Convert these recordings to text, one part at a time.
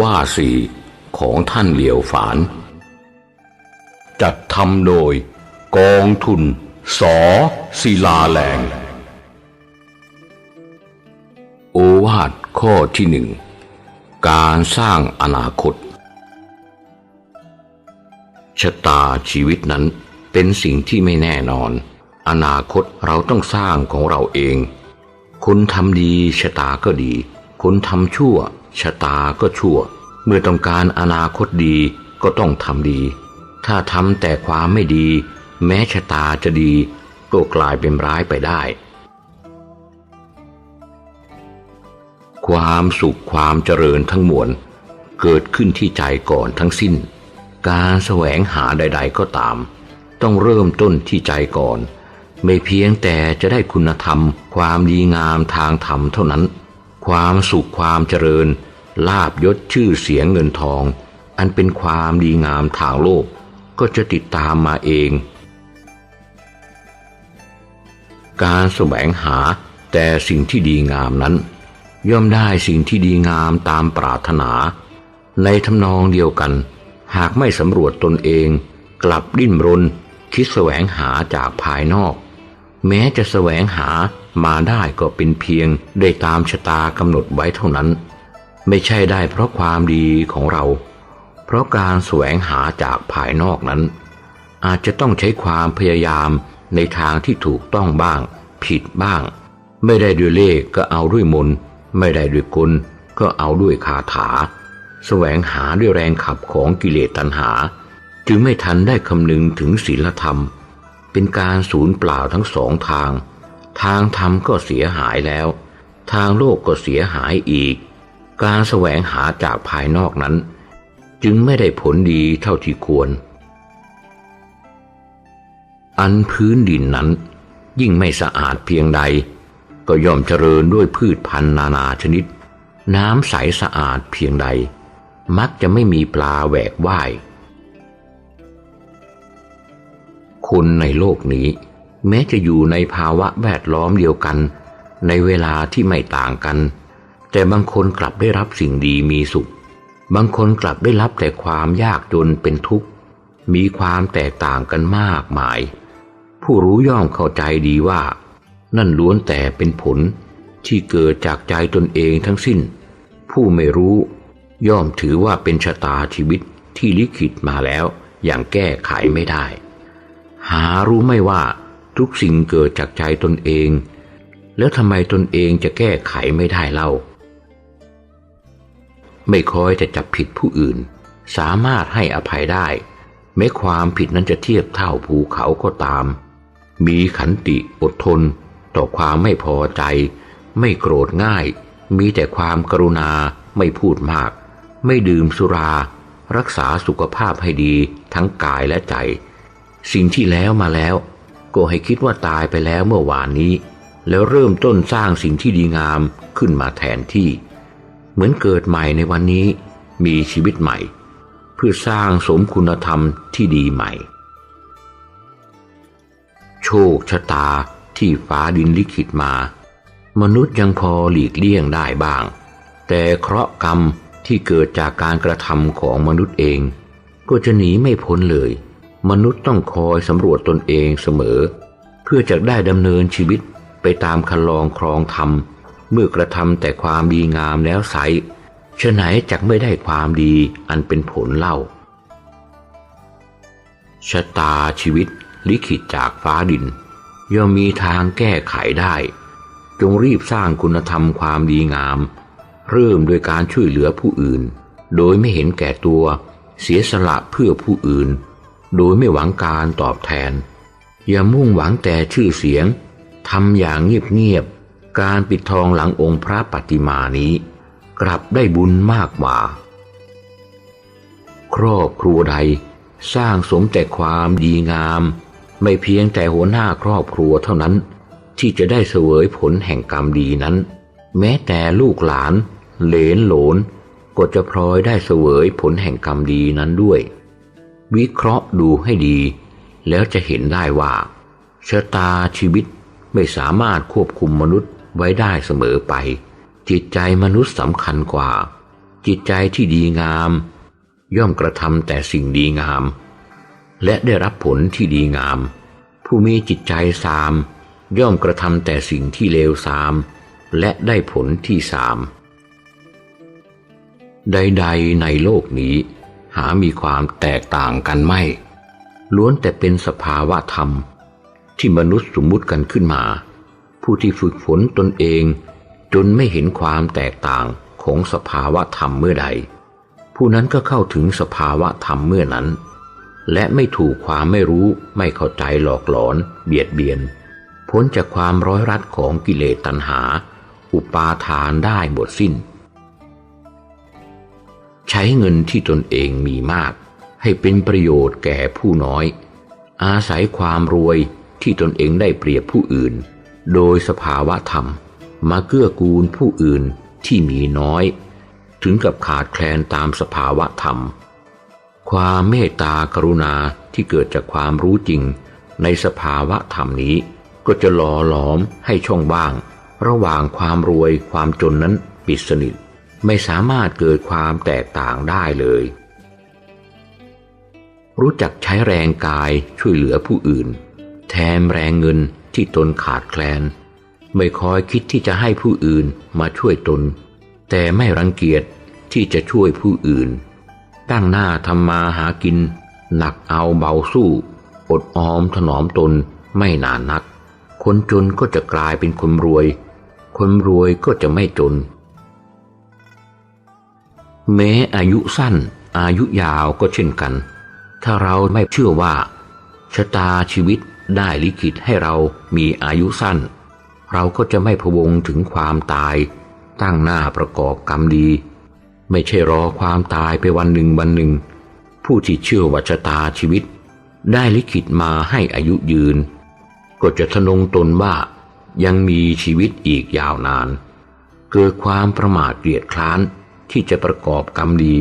ว่าสีของท่านเหลียวฝาน จัดทำโดย กองทุน สอศิลาแรงโอวาทข้อที่หนึ่ง การสร้างอนาคต ชะตาชีวิตนั้นเป็นสิ่งที่ไม่แน่นอน อนาคตเราต้องสร้างของเราเอง คนทำดีชะตาก็ดี คนทำชั่วชะตาก็ชั่ว มื่อต้องการอนาคตดีก็ต้องทำดี ถ้าทำแต่ความไม่ดี แม้ชะตาจะดี ก็กลายเป็นร้ายไปได้ ความสุขความเจริญทั้งมวลเกิดขึ้นที่ใจก่อนทั้งสิ้น การแสวงหาใด ๆ ก็ตาม ต้องเริ่มต้นที่ใจก่อน ไม่เพียงแต่จะได้คุณธรรม ความดีงามทางธรรมเท่านั้น ความสุขความเจริญ ลาบยศชื่อเสียงเงินทอง อันเป็นความดีงามทางโลก ก็จะติดตามมาเอง การแสวงหาแต่สิ่งที่ดีงามนั้น ย่อมได้สิ่งที่ดีงามตามปรารถนา ในทำนองเดียวกัน หากไม่สำรวจตนเอง กลับดิ้นรน คิดแสวงหาจากภายนอก แม้จะแสวงหามาได้ก็เป็นเพียงได้ตามชะตากำหนดไว้เท่านั้น ไม่ใช่ได้เพราะความดีของเรา เพราะการแสวงหาจากภายนอกนั้น อาจจะต้องใช้ความพยายามในทางที่ถูกต้องบ้าง ผิดบ้าง ไม่ได้ด้วยเลขก็เอาด้วยมนไม่ได้ด้วยกลก็เอาด้วยคาถา แสวงหาด้วยแรงขับของกิเลสตัณหา จึงไม่ทันได้คำนึงถึงศีลธรรม เป็นการสูญเปล่าทั้งสองทาง ทางธรรมก็เสียหายแล้ว ทางโลกก็เสียหายอีก การแสวงหาจากภายนอกนั้น จึงไม่ได้ผลดีเท่าที่ควร อันพื้นดินนั้น ยิ่งไม่สะอาดเพียงใด ก็ย่อมเจริญด้วยพืชพันธุ์นานาชนิด น้ำใสสะอาดเพียงใด มักจะไม่มีปลาแหวกว่ายคนในโลกนี้ แม้จะอยู่ในภาวะแวดล้อมเดียวกัน ในเวลาที่ไม่ต่างกัน แต่บางคนกลับได้รับสิ่งดีมีสุข บางคนกลับได้รับแต่ความยากจนเป็นทุกข์ มีความแตกต่างกันมากมาย ผู้รู้ย่อมเข้าใจดีว่า นั่นล้วนแต่เป็นผลที่เกิดจากใจตนเองทั้งสิ้น ผู้ไม่รู้ย่อมถือว่าเป็นชะตาชีวิตที่ลิขิตมาแล้วอย่างแก้ไขไม่ได้ หารู้ไม่ว่าทุกสิ่งเกิดจากใจตนเอง แล้วทำไมตนเองจะแก้ไขไม่ได้เล่า ไม่คอยจะจับผิดผู้อื่น สามารถให้อภัยได้ แม้ความผิดนั้นจะเทียบเท่าภูเขาก็ตาม มีขันติอดทน ต่อความไม่พอใจ ไม่โกรธง่าย มีแต่ความกรุณาไม่พูดมาก ไม่ดื่มสุรา รักษาสุขภาพให้ดีทั้งกายและใจ สิ่งที่แล้วมาแล้ว ก็ให้คิดว่าตายไปแล้วเมื่อวานนี้ แล้วเริ่มต้นสร้างสิ่งที่ดีงามขึ้นมาแทนที่ เหมือนเกิดใหม่ในวันนี้มีชีวิตใหม่ เพื่อสร้างสมคุณธรรมที่ดีใหม่ โชคชะตาที่ฟ้าดินลิขิตมา มนุษย์ยังพอหลีกเลี่ยงได้บ้าง แต่เคราะห์กรรมที่เกิดจากการกระทำของมนุษย์เอง ก็จะหนีไม่พ้นเลย มนุษย์ต้องคอยสำรวจตนเองเสมอ เพื่อจะได้ดำเนินชีวิตไปตามคันลองครองธรรม เมื่อกระทำแต่ความดีงามแล้วไซฉะไหนจักไม่ได้ความดีอันเป็นผลเล่า ชะตาชีวิตลิขิตจากฟ้าดิน ย่อมมีทางแก้ไขได้ จงรีบสร้างคุณธรรมความดีงาม เริ่มโดยการช่วยเหลือผู้อื่น โดยไม่เห็นแก่ตัว เสียสละเพื่อผู้อื่น โดยไม่หวังการตอบแทน อย่ามุ่งหวังแต่ชื่อเสียงทำอย่างเงียบๆ การปิดทองหลังองค์พระปฏิมานี้ กลับได้บุญมากกว่า ครอบครัวใดสร้างสมแต่ความดีงาม ไม่เพียงแต่หัวหน้าครอบครัวเท่านั้น ที่จะได้เสวยผลแห่งกรรมดีนั้น แม้แต่ลูกหลาน เหลนหลนก็จะพลอยได้เสวยผลแห่งกรรมดีนั้นด้วย วิเคราะห์ดูให้ดี แล้วจะเห็นได้ว่าชะตาชีวิตไม่สามารถควบคุมมนุษย์ ไว้ได้เสมอไป จิตใจมนุษย์สำคัญกว่า จิตใจที่ดีงาม ย่อมกระทำแต่สิ่งดีงาม และได้รับผลที่ดีงาม ผู้มีจิตใจสาม ย่อมกระทำแต่สิ่งที่เลวสาม และได้ผลที่สาม ใด ๆ ในโลกนี้ หามีความแตกต่างกันไม่ ล้วนแต่เป็นสภาวะธรรม ที่มนุษย์สมมุติกันขึ้นมา ผู้ที่ฝึกฝนตนเอง จนไม่เห็นความแตกต่างของสภาวะธรรมเมื่อใด ผู้นั้นก็เข้าถึงสภาวะธรรมเมื่อนั้น และไม่ถูกความไม่รู้ไม่เข้าใจหลอกหลอน เบียดเบียน พ้นจากความร้อยรัดของกิเลสตัณหา อุปาทานได้หมดสิ้น ใช้เงินที่ตนเองมีมาก ให้เป็นประโยชน์แก่ผู้น้อย อาศัยความรวยที่ตนเองได้เปรียบผู้อื่น โดยสภาวะธรรม มาเกื้อกูลผู้อื่นที่มีน้อย ถึงกับขาดแคลนตามสภาวะธรรม ความเมตตากรุณาที่เกิดจากความรู้จริง ในสภาวะธรรมนี้ ก็จะหล่อหลอมให้ช่องว่าง ระหว่างความรวยความจนนั้นปิดสนิทไม่สามารถเกิดความแตกต่างได้เลย รู้จักใช้แรงกายช่วยเหลือผู้อื่น แทนแรงเงิน ที่ตนขาดแคลน ไม่คอยคิดที่จะให้ผู้อื่นมาช่วยตน แต่ไม่รังเกียจที่จะช่วยผู้อื่น ตั้งหน้าทำมาหากิน หนักเอาเบาสู้ อดออมถนอมตนไม่นานนัก คนจนก็จะกลายเป็นคนรวย คนรวยก็จะไม่จน แม้อายุสั้น อายุยาวก็เช่นกัน ถ้าเราไม่เชื่อว่าชะตาชีวิต ได้ลิขิตให้เรามีอายุสั้น เราก็จะไม่พวงถึงความตาย ตั้งหน้าประกอบกรรมดี ไม่ใช่รอความตายไปวันหนึ่งวันหนึ่ง ผู้ที่เชื่อวัชตาชีวิต ได้ลิขิตมาให้อายุยืน ก็จะทนงตนว่ายังมีชีวิตอีกยาวนาน เกิดความประมาทเกลียดคร้านที่จะประกอบกรรมดี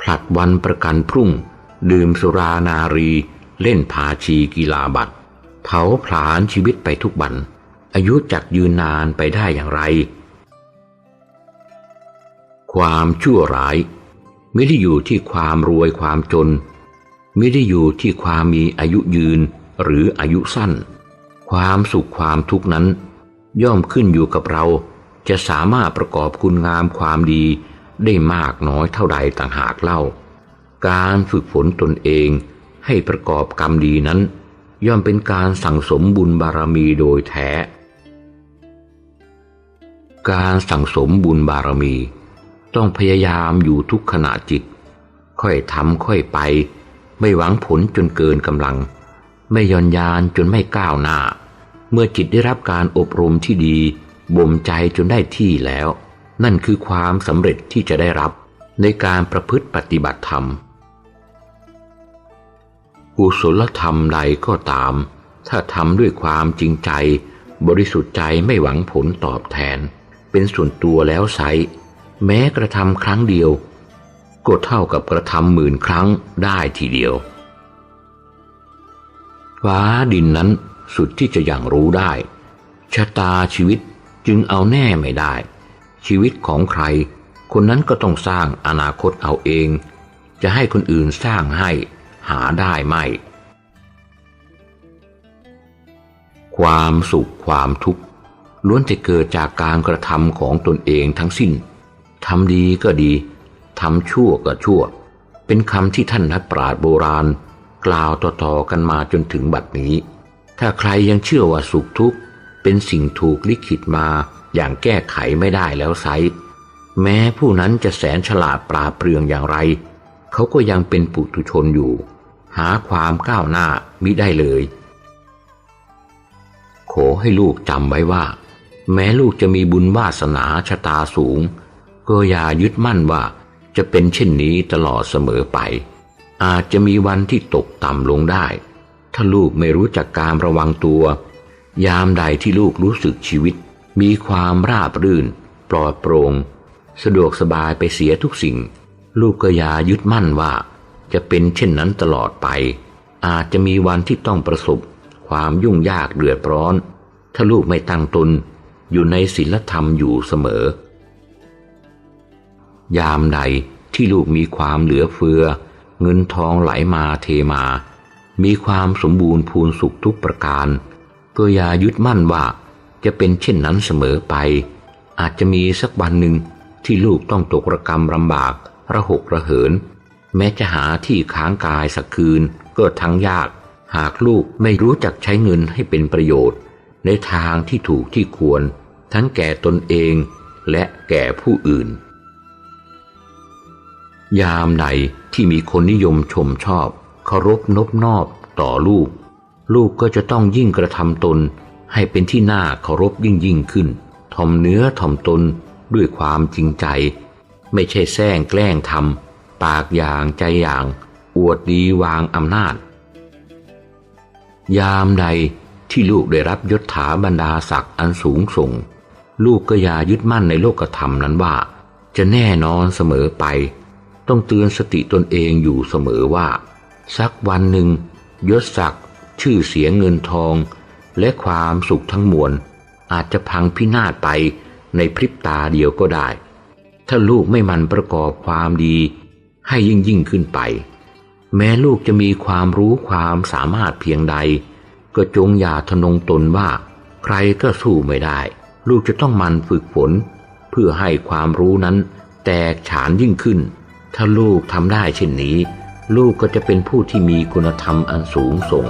ผลัดวันประกันพรุ่ง ดื่มสุรานารี เล่นพาชีกีฬาบัตร เผาผลาญชีวิตไปทุกวัน อายุจักยืนนานไปได้อย่างไร ความชั่วร้ายไม่ได้อยู่ที่ความรวยความจน ไม่ได้อยู่ที่ความมีอายุยืนหรืออายุสั้น ความสุขความทุกข์นั้น ย่อมขึ้นอยู่กับเราจะสามารถประกอบคุณงามความดีได้มากน้อยเท่าใดต่างหากเล่า การฝึกฝนตนเองให้ประกอบกรรมดีนั้น ย่อมเป็นการสั่งสมบุญบารมีโดยแท้ การสั่งสมบุญบารมี ต้องพยายามอยู่ทุกขณะจิต ค่อยทำค่อยไป ไม่หวังผลจนเกินกำลัง ไม่ย่อนยานจนไม่ก้าวหน้า เมื่อจิตได้รับการอบรมที่ดีบ่มใจจนได้ที่แล้ว นั่นคือความสำเร็จที่จะได้รับในการประพฤติปฏิบัติธรรม กุศลธรรมใดก็ตาม ถ้าทำด้วยความจริงใจ บริสุทธิ์ใจไม่หวังผลตอบแทน เป็นส่วนตัวแล้วไซแม้กระทำครั้งเดียว ก็เท่ากับกระทำหมื่นครั้งได้ทีเดียว ฟ้าดินนั้นสุดที่จะอย่างรู้ได้ ชะตาชีวิตจึงเอาแน่ไม่ได้ ชีวิตของใคร คนนั้นก็ต้องสร้างอนาคตเอาเอง จะให้คนอื่นสร้างให้ หาได้ไม่ ความสุขความทุกข์ล้วนจะเกิดจากการกระทำของตนเองทั้งสิ้นทำดีก็ดีทำชั่วก็ชั่ว เป็นคำที่ท่านนักปราชญ์โบราณ กล่าวต่อๆกันมาจนถึงบัดนี้ ถ้าใครยังเชื่อว่าสุขทุกข์เป็นสิ่งถูกลิขิตมาอย่างแก้ไขไม่ได้แล้วไซแม้ผู้นั้นจะแสนฉลาดปราเปรื่องอย่างไร เขาก็ยังเป็นปุถุชนอยู่ หาความก้าวหน้ามิได้เลย ขอให้ลูกจำไว้ว่า แม้ลูกจะมีบุญวาสนาชะตาสูง ก็อย่ายึดมั่นว่าจะเป็นเช่นนี้ตลอดเสมอไป อาจจะมีวันที่ตกต่ำลงได้ ถ้าลูกไม่รู้จักการระวังตัว ยามใดที่ลูกรู้สึกชีวิต มีความราบรื่น ปลอดโปรง่งสะดวกสบายไปเสียทุกสิ่ง ลูกก็อย่ายึดมั่นว่า จะเป็นเช่นนั้นตลอดไป อาจจะมีวันที่ต้องประสบ ความยุ่งยากเดือดร้อน ถ้าลูกไม่ตั้งตน อยู่ในศีลธรรมอยู่เสมอ ยามใดที่ลูกมีความเหลือเฟือ เงินทองไหลมาเทมา มีความสมบูรณ์พูนสุขทุกประการก็อย่ายึดมั่นว่าจะเป็นเช่นนั้นเสมอไป อาจจะมีสักวันหนึ่งที่ลูกต้องตกระกรรมลำบาก ระหกระเหิน แม้จะหาที่ค้างกายสักคืนก็ทั้งยาก หากลูกไม่รู้จักใช้เงินให้เป็นประโยชน์ ในทางที่ถูกที่ควร ทั้งแก่ตนเองและแก่ผู้อื่น ยามใดที่มีคนนิยมชมชอบเคารพนบนอบต่อลูก ลูกก็จะต้องยิ่งกระทำตน ให้เป็นที่น่าเคารพยิ่งยิ่งขึ้นถ่อมเนื้อถ่อมตนด้วยความจริงใจ ไม่ใช่แซงแกล้งทำ ปากอย่างใจอย่าง อวดดีวางอำนาจ ยามใดที่ลูกได้รับยศถาบรรดาศักดิ์อันสูงส่ง ลูกก็อย่ายึดมั่นในโลกธรรมนั้นว่า จะแน่นอนเสมอไป ต้องเตือนสติตนเองอยู่เสมอว่า สักวันหนึ่ง ยศศักดิ์ชื่อเสียงเงินทอง และความสุขทั้งมวล อาจจะพังพินาศไปในพริบตาเดียวก็ได้ ถ้าลูกไม่มันประกอบความดี ให้ยิ่งยิ่งขึ้นไป แม้ลูกจะมีความรู้ความสามารถเพียงใด ก็จงอย่าทะนงตนว่า ใครก็สู้ไม่ได้ ลูกจะต้องมันฝึกฝน เพื่อให้ความรู้นั้น แตกฉานยิ่งขึ้น ถ้าลูกทำได้เช่นนี้ ลูกก็จะเป็นผู้ที่มีคุณธรรมอันสูงส่ง